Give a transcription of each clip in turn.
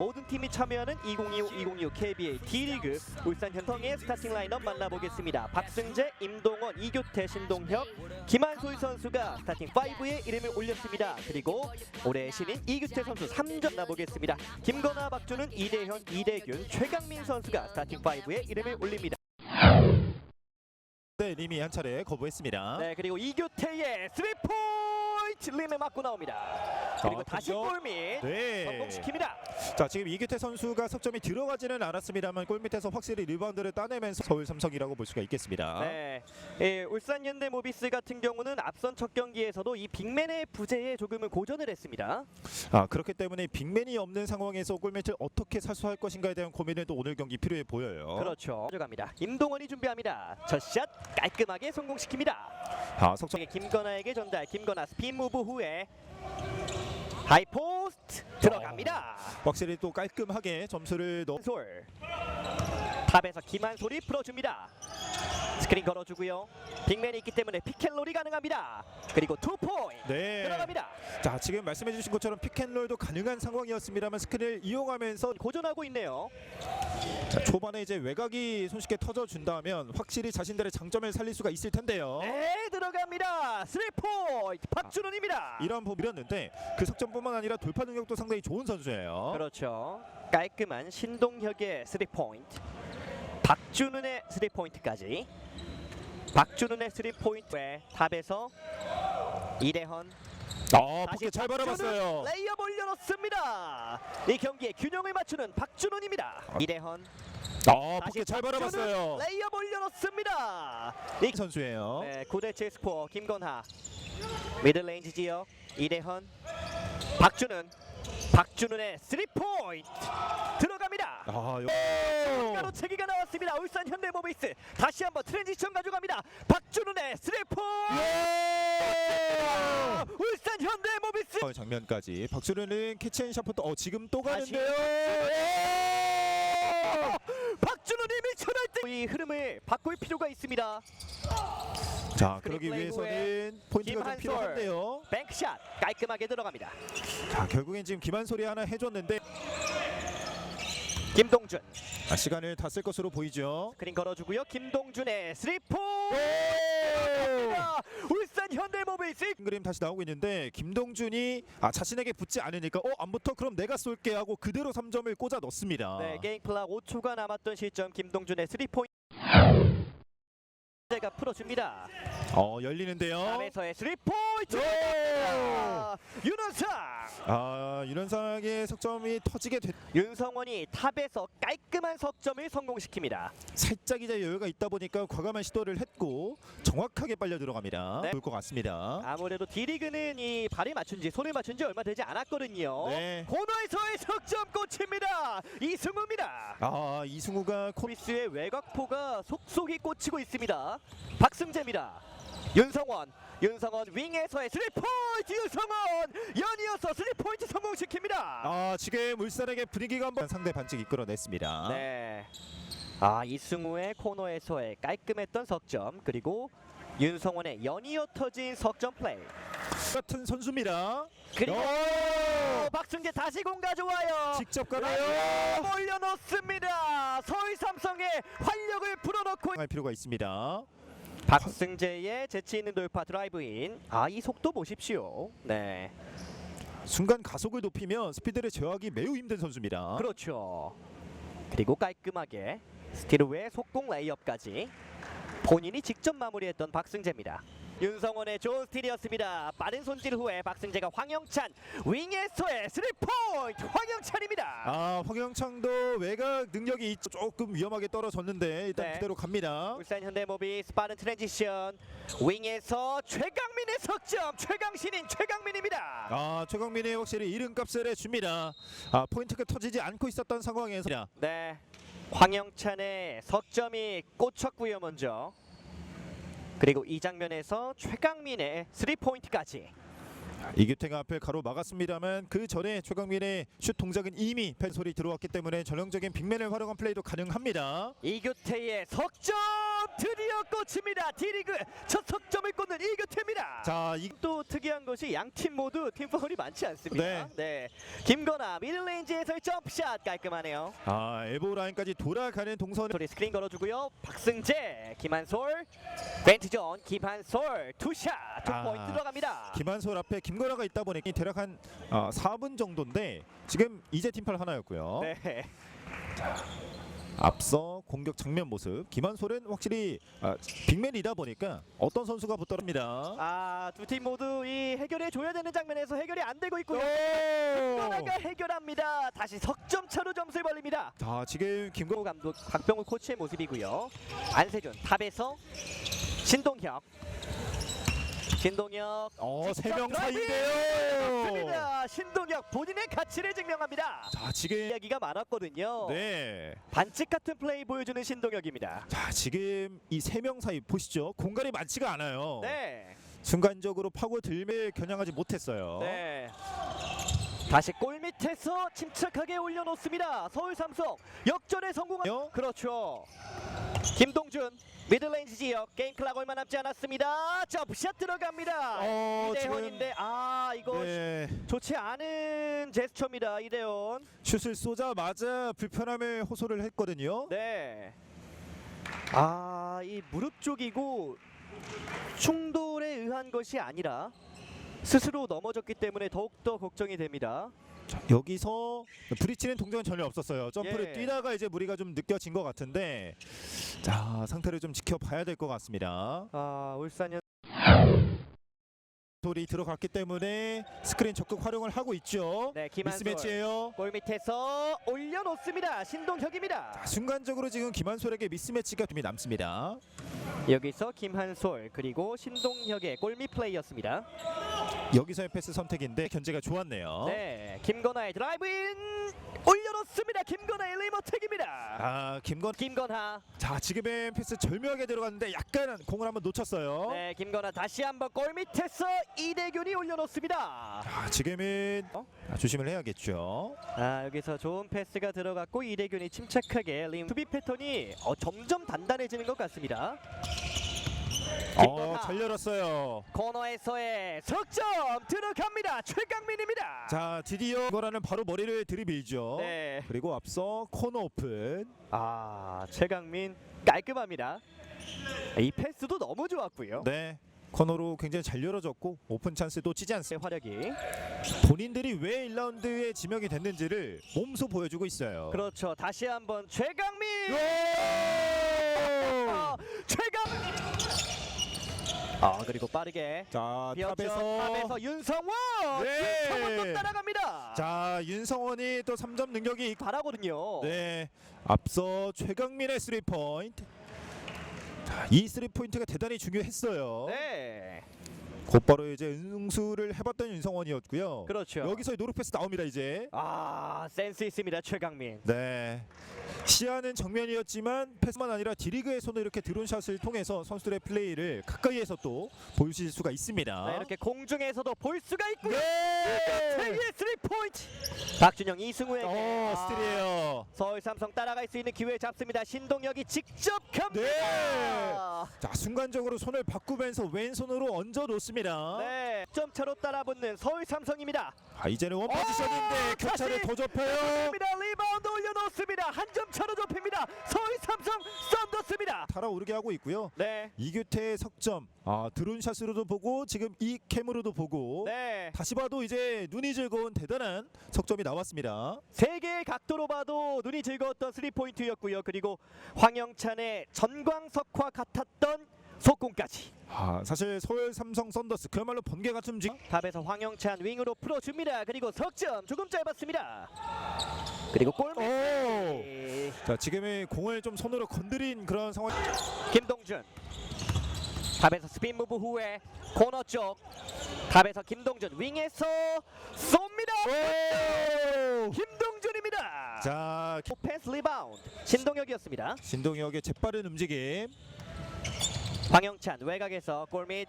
모든 팀이 참여하는 2025-2025 KBA D리그 울산 현성의 스타팅 라인업 만나보겠습니다. 박승재, 임동원, 이교태, 신동혁, 김한솔 선수가 스타팅 5에 이름을 올렸습니다. 그리고 올해 신인 이규태 선수 3점 나보겠습니다. 김건아, 박준은, 이대현, 이대균, 최강민 선수가 스타팅 5에 이름을 올립니다. 네, 님이 한 차례 거부했습니다. 네, 그리고 이교태의 3포 인트 림에 맞고 나옵니다. 그리고 아, 다시 그죠? 골밑 네. 성공시킵니다. 자, 지금 이규태 선수가 석점이 들어가지는 않았습니다만 골 밑에서 확실히 리바운드를 따내면서 서울 삼성이라고 볼 수가 있겠습니다. 네, 예, 울산 현대 모비스 같은 경우는 앞선 첫 경기에서도 이 빅맨의 부재에 조금은 고전을 했습니다. 아, 그렇기 때문에 빅맨이 없는 상황에서 골밑을 어떻게 사수할 것인가에 대한 고민은 또 오늘 경기 필요해 보여요. 그렇죠. 가져갑니다. 임동원이 준비합니다. 첫 샷 깔끔하게 성공시킵니다. 아, 석점 김건아에게 전달. 김건아 스핀 무브 후에 하이 포스트 들어갑니다. 확실히 또 깔끔하게 점수를 넣. 솔 탑에서 김한솔이 풀어줍니다. 스크린 걸어주고요. 빅맨이 있기 때문에 피켓롤이 가능합니다. 그리고 투 포인트 네. 들어갑니다. 자, 지금 말씀해주신 것처럼 피켄롤도 가능한 상황이었습니다만 스크린을 이용하면서 고전하고 있네요. 자, 초반에 이제 외곽이 손쉽게 터져 준다면 확실히 자신들의 장점을 살릴 수가 있을 텐데요. 네 들어갑니다. 스리 포인트 박준원입니다. 이런 부분 밀었는데 그 석점뿐만 아니라 돌파 능력도 상당히 좋은 선수예요. 그렇죠. 깔끔한 신동혁의 스리 포인트. 박준은의 스리 포인트까지. 박준은의 스리 포인트에 탑에서 이대헌 아, 다시 잘 바라봤어요. 레이업 올려놓습니다. 이 경기의 균형을 맞추는 박준원입니다. 이대헌 아, 다시 잘 바라봤어요. 레이업 올려놓습니다. 이 선수예요. 네, 9대7 스코어 김건하 미들레인지 지역 이대헌 박준은 박준은의 3포인트 들어갑니다. 아, 요... 가로 체기가 나왔습니다. 울산 현대모비스 다시 한번 트랜지션 가져갑니다. 박준은의 3포인트 울산 현대모비스 어, 장면까지 박준호는 캐치앤샷부터 어 지금 또 다시 가는데요. 박준은이 밀쳐날 때 이 흐름을 바꿀 필요가 있습니다. 자, 그러기 스크린 위해서는 포인트가 좀 김한솔. 필요한데요. 뱅크샷 깔끔하게 들어갑니다. 자, 결국엔 지금 김한솔이 하나 해줬는데 김동준 아, 시간을 다 쓸 것으로 보이죠. 스크린 걸어주고요. 김동준의 3포 울산 현대모비스 그림 다시 나오고 있는데 김동준이 아, 자신에게 붙지 않으니까 어 안 붙어 그럼 내가 쏠게 하고 그대로 3점을 꽂아 넣습니다. 네, 게임 클락 5초가 남았던 시점 김동준의 3포인트 가 풀어줍니다. 어 열리는데요. 탑에서의 3포인트 윤원상 아 윤현상의 석점이 터지게 됐. 윤성원이 탑에서 깔끔한 석점을 성공시킵니다. 살짝 이제 여유가 있다 보니까 과감한 시도를 했고 정확하게 빨려 들어갑니다. 네. 볼 것 같습니다. 아무래도 D리그는 이 발을 맞춘 지 손을 맞춘 지 얼마 되지 않았거든요. 네. 코너에서의 석점 꽂힙니다. 이승우입니다. 아 이승우가 코 코비스의 외곽포가 속속이 꽂히고 있습니다. 박승재입니다. 윤성원, 윤성원 윙에서의 3포인트 윤성원 연이어서 3포인트 성공시킵니다. 아 지금 울산에게 분위기가 한번 상대 반칙 이끌어냈습니다. 네. 아 이승우의 코너에서의 깔끔했던 석점 그리고 윤성원의 연이어 터진 석점 플레이 같은 선수입니다. 그리고 오! 박승재 다시 공 가져와요. 직접 가나요? 올려놓습니다. 서울 삼성의 활력을 불어넣고 할 필요가 있습니다. 박승재의 재치 있는 돌파 드라이브인. 아 이 속도 보십시오. 네, 순간 가속을 높이면 스피드를 제어하기 매우 힘든 선수입니다. 그렇죠. 그리고 깔끔하게 후에 속공 레이업까지 본인이 직접 마무리했던 박승재입니다. 윤성원의 좋은 스틸이었습니다. 빠른 손질 후에 박승재가 황영찬 윙에서의 3포인트 황영찬입니다. 아 황영창도 외곽 능력이 있- 조금 위험하게 떨어졌는데 일단 네. 그대로 갑니다. 울산 현대모비스 빠른 트랜지션 윙에서 최강민의 석점 최강신인 최강민입니다. 아 최강민이 확실히 이름값을 해줍니다. 아 포인트가 터지지 않고 있었던 상황에서 네, 황영찬의 석점이 꽂혔고요 먼저. 그리고 이 장면에서 최강민의 3포인트까지 이규태가 앞을 가로 막았습니다만 그 전에 최강민의 슛 동작은 이미 팬 소리 들어왔기 때문에 전형적인 빅맨을 활용한 플레이도 가능합니다. 이교태의 석점 드디어 꽂힙니다. D리그 첫 석점을 꽂는 이교태입니다. 자, 이 또 특이한 것이 양 팀 모두 팀 파울이 많지 않습니다. 네. 네. 김건아 미들레인지에서의 점프샷 깔끔하네요. 아, 엘보 라인까지 돌아가는 동선 소리 스크린 걸어주고요. 박승재, 김한솔, 벤트존, 김한솔 투샷 두 아, 포인트 들어갑니다. 김한솔 앞에 김건아가 있다 보니 대략 한 아, 4분 정도인데 지금 이제 팀팔 하나였고요. 네. 앞서 공격 장면 모습 김한솔은 확실히 아, 빅맨이다 보니까 어떤 선수가 붙더랍니다. 아, 두 팀 모두 이 해결해 줘야 되는 장면에서 해결이 안 되고 있고요. 오! 김건아가 해결합니다. 다시 석점 차로 점수를 벌립니다. 자, 지금 김건우 감독 박병호 코치의 모습이고요. 안세준 탑에서 신동혁 신동혁 어, 세 명! 사이인데요. 맞습니다. 신동혁 본인의 가치를 증명합니다. 자, 지금 이야기가 많았거든요. 네. 반칙 같은 플레이 보여주는 신동혁입니다. 자, 지금 이 세 명 사이 보시죠. 공간이 많지가 않아요. 네, 순간적으로 파고 들매 겨냥하지 못했어요. 네. 다시 골 밑에서 침착하게 올려놓습니다. 서울 삼성 역전에 성공한. 요? 그렇죠. 김동준 미들레인지 지역 게임 클락 얼마 남지 않았습니다. 점프샷 들어갑니다. 어, 이대헌인데 아 이거 네. 좋지 않은 제스처입니다. 이대헌. 슛을 쏘자마자 불편함을 호소를 했거든요. 네. 아, 이 무릎 쪽이고 충돌에 의한 것이 아니라 스스로 넘어졌기 때문에 더욱더 걱정이 됩니다. 자, 여기서 부딪히는 동작은 전혀 없었어요. 점프를 예. 뛰다가 이제 무리가 좀 느껴진 것 같은데 자 상태를 좀 지켜봐야 될 것 같습니다. 아, 울산현 돌이 들어갔기 때문에 스크린 적극 활용을 하고 있죠. 네, 김한솔 미스매치예요. 골 밑에서 올려놓습니다. 신동혁입니다. 자, 순간적으로 지금 김한솔에게 미스매치가 좀 남습니다. 여기서 김한솔 그리고 신동혁의 골밑 플레이였습니다. 여기서의 패스 선택인데 견제가 좋았네요. 네, 김건하의 드라이브인 올려놓습니다. 김건하의 리모텍입니다. 아 김건 김건하, 자 지금의 패스 절묘하게 들어갔는데 약간 공을 한번 놓쳤어요. 네, 김건하 다시 한번 골 밑에서 이대균이 올려놓습니다. 자 지금은 어? 아, 조심을 해야겠죠. 아 여기서 좋은 패스가 들어갔고 이대균이 침착하게 림 수비 패턴이 어, 점점 단단해지는 것 같습니다. 어, 김건하. 잘 열었어요. 코너에서의 석점 들어갑니다. 최강민입니다. 자 드디어 이거라는 바로 머리를 들이밀죠. 네. 그리고 앞서 코너 오픈. 아 최강민 깔끔합니다. 이 패스도 너무 좋았고요. 네. 코너로 굉장히 잘 열어졌고 오픈 찬스도 치지 네, 않습니다. 화력이 본인들이 왜 1라운드에 지명이 됐는지를 몸소 보여주고 있어요. 그렇죠. 다시 한번 최강민 오! 어, 최강 아 그리고 빠르게 자 비었죠. 탑에서 탑에서 윤성원 네. 윤성원 또 따라갑니다. 자 윤성원이 또 3점 능력이 있고 잘하거든요. 네 앞서 최강민의 3포인트 자, 이 3포인트가 대단히 중요했어요 네. 곧바로 이제 응수를 해봤던 윤성원이었고요 그렇죠. 여기서 노루 패스 나옵니다 이제 아 센스 있습니다 최강민. 네 시야는 정면이었지만 패스만 아니라 디리그의 손을 이렇게 드론샷을 통해서 선수들의 플레이를 가까이에서 또 보실 수가 있습니다 네, 이렇게 공중에서도 볼 수가 있고요. 네. 세계 3포인트. 박준영 이승우에게 어 아, 스틸이에요 서울 삼성 따라갈 수 있는 기회 잡습니다. 신동혁이 직접 갑니다. 네. 자 순간적으로 손을 바꾸면서 왼손으로 얹어 놓습니다 네, 점 차로 따라붙는 서울 삼성입니다. 아 이제는 원 포지션인데 어, 격차를 다시 더 좁혀요 입니다. 리바운드 올려놓습니다. 한 점 차로 좁힙니다. 서울 삼성 썬더스입니다. 달아오르게 하고 있고요 네, 이규태의 석점 아 드론샷으로도 보고 지금 이 캠으로도 보고 네. 다시 봐도 이제 눈이 즐거운 대단한 석점이 나왔습니다 세 개의 각도로 봐도 눈이 즐거웠던 스리 포인트였고요. 그리고 황영찬의 전광석화 같았던 속공까지. 아 사실 서울 삼성 썬더스 그야말로 번개 같은 움직 탑에서 황영찬 윙으로 풀어줍니다. 그리고 석점 조금 짧았습니다. 그리고 골. 오! 자 지금의 공을 좀 손으로 건드린 그런 상황 김동준 탑에서 스핀 무브 후에 코너 쪽 탑에서 김동준 윙에서 쏩니다 김동준입니다 자 오펜스 리바운드 신동혁이었습니다 신동혁의 재빠른 움직임 황영찬 외곽에서 골밑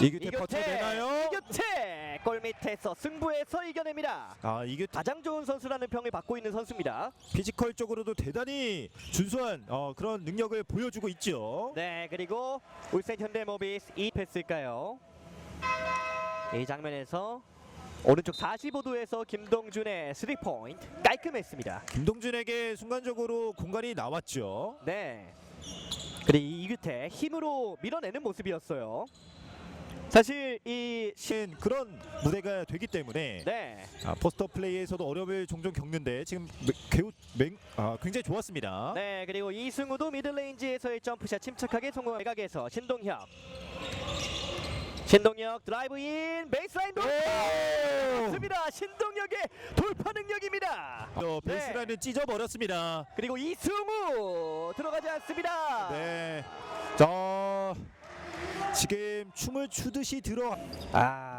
이규태 버텨내나요? 이규태 골 밑에서 승부에서 이겨냅니다. 아 이규태 가장 좋은 선수라는 평을 받고 있는 선수입니다. 피지컬적으로도 대단히 준수한 어, 그런 능력을 보여주고 있죠. 네 그리고 울산 현대모비스 이 패스일까요? 이 장면에서 오른쪽 45도에서 김동준의 3포인트 깔끔했습니다. 김동준에게 순간적으로 공간이 나왔죠. 네. 그리고 이규태 힘으로 밀어내는 모습이었어요. 사실 이 시... 신 그런 무대가 되기 때문에 네. 아, 포스터 플레이에서도 어려움을 종종 겪는데 지금 매- 개우, 맹, 아, 굉장히 좋았습니다. 네 그리고 이승우도 미들레인지에서의 점프샷 침착하게 성공한 외곽에서 신동혁 신동혁 드라이브인 베이스라인 돌파 오! 맞습니다 신동혁의 돌파 능력입니다 어, 네. 베이스라인을 찢어버렸습니다. 그리고 이승우 들어가지 않습니다 네. 자, 지금 춤을 추듯이 들어. 아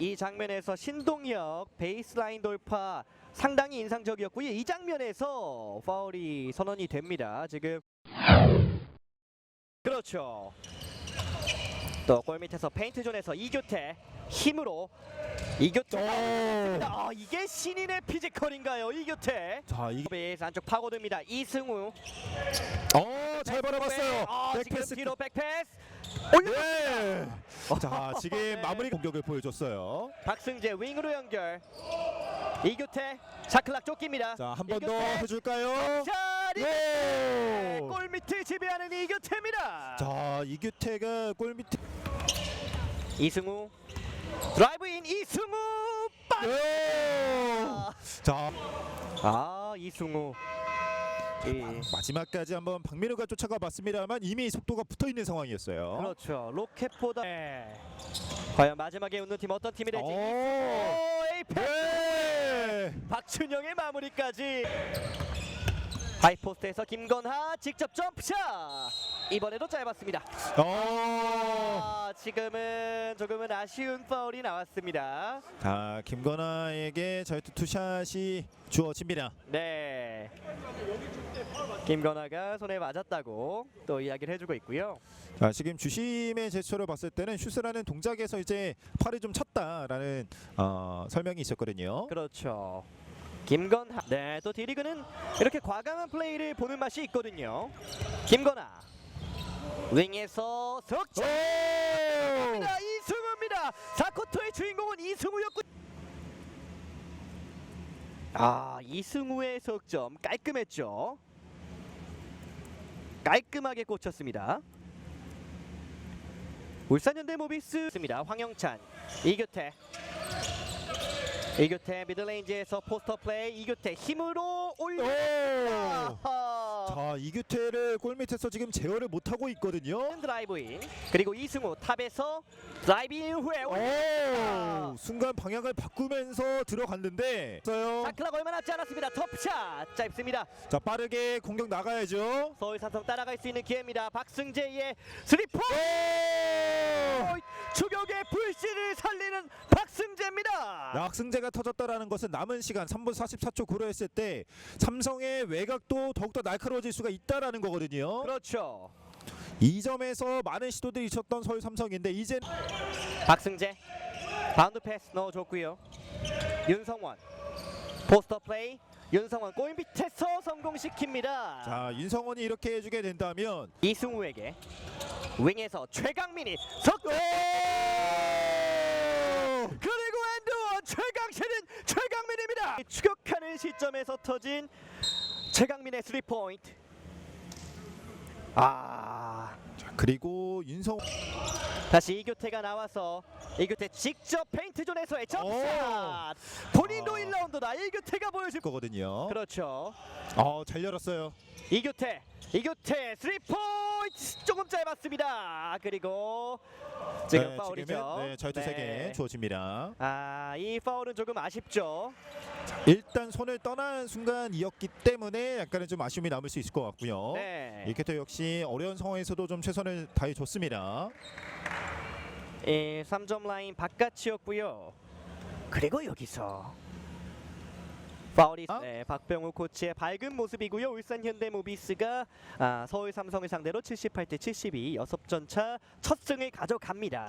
이 장면에서 신동혁 베이스라인 돌파 상당히 인상적이었고요 이 장면에서 파울이 선언이 됩니다 지금 그렇죠 또 골 밑에서 페인트 존에서 이교태 힘으로 이교태 오! 아 이게 신인의 피지컬인가요 이교태 자, 이게 베이스 안쪽 파고듭니다 이승우 어, 잘 바라봤어요. 아, 백패스. 뒤로 백패스 네. 자, 지금 네. 마무리 공격을 보여줬어요. 박승재 윙으로 연결 이교태 샤클락 쫓깁니다 자, 한 번 더 이교태. 해줄까요? 자 오! 이교태 골 밑을 지배하는 이교태입니다 자, 이규태가 골 밑에. 이승우 드라이브인 이승우 빠 네. 자, 아 이승우 이, 마지막까지 한번 박민우가 쫓아가 봤습니다만 이미 속도가 붙어 있는 상황이었어요. 그렇죠 로켓보다 네. 과연 마지막에 웃는 팀 어떤 팀이 될지 오! 오 에이펙 네. 박준영의 마무리까지 하이포스트에서 김건하 직접 점프샷 이번에도 짧았습니다 어. 아, 지금은 조금은 아쉬운 파울이 나왔습니다 자, 김건아에게 저희트 투샷이 주어집니다. 네 김건하가 손에 맞았다고 또 이야기를 해주고 있고요 자, 지금 주심의 제스처를 봤을 때는 슛을 하는 동작에서 이제 팔을 좀 찼다라는 어, 설명이 있었거든요. 그렇죠 김건하 네또 디리그는 이렇게 과감한 플레이를 보는 맛이 있거든요 김건하 윙에서 석점. 이승우입니다. 4쿼터의 주인공은 이승우였고. 아 이승우의 석점 깔끔했죠. 깔끔하게 꽂혔습니다. 울산현대모비스입니다. 황영찬, 이규태, 이규태 미들레인지에서 포스터 플레이 이규태 힘으로 올려. 자, 이규태를 골 밑에서 지금 제어를 못 하고 있거든요. 드라이브인 그리고 이승우 탑에서 드라이브인 후에. 오! 순간 방향을 바꾸면서 들어갔는데. 샤클락 얼마 남지 않았습니다. 터프샷 짧습니다. 자, 빠르게 공격 나가야죠. 서울 삼성 따라갈 수 있는 기회입니다. 박승재의 스리포 추격의 불씨를 살리는 박승재입니다. 약승제가 터졌다라는 것은 남은 시간 3분 44초 고려했을 때 삼성의 외곽도 더욱더 날카로워질 수가 있다라는 거거든요. 그렇죠. 이 점에서 많은 시도들이 있었던 서울 삼성인데 이제 박승재 바운드 패스 넣어줬고요. 윤성원 포스터 플레이 윤성원 골 밑에서 성공시킵니다. 자 윤성원이 이렇게 해주게 된다면 이승우에게 윙에서 최강민이 석점 그리고 엔드원 최강신은 최강민입니다. 추격하는 시점에서 터진 최강민의 3포인트 아 그리고 윤성 다시 이교태가 나와서 이교태 직접 페인트 존에서의 점샷. 본인도 아. 1라운드다. 이교태가 보여줄 거거든요. 그렇죠. 어, 잘 열었어요. 이교태 이교태 3포인트 조금 짧았습니다 그리고 지금 네, 파울이죠 지금은, 네, 저희도 세개 주어집니다. 아, 이 파울은 조금 아쉽죠. 일단 손을 떠난 순간이었기 때문에 약간은 좀 아쉬움이 남을 수 있을 것 같고요. 네. 이케터 역시 어려운 상황에서도 좀 최선을 다해 줬습니다. 예, 3점 라인 바깥이었고요. 그리고 여기서 파울이 어? 네, 박병우 코치의 밝은 모습이고요. 울산 현대모비스가 아, 서울 삼성을 상대로 78대 72 6점 차 첫 승을 가져갑니다.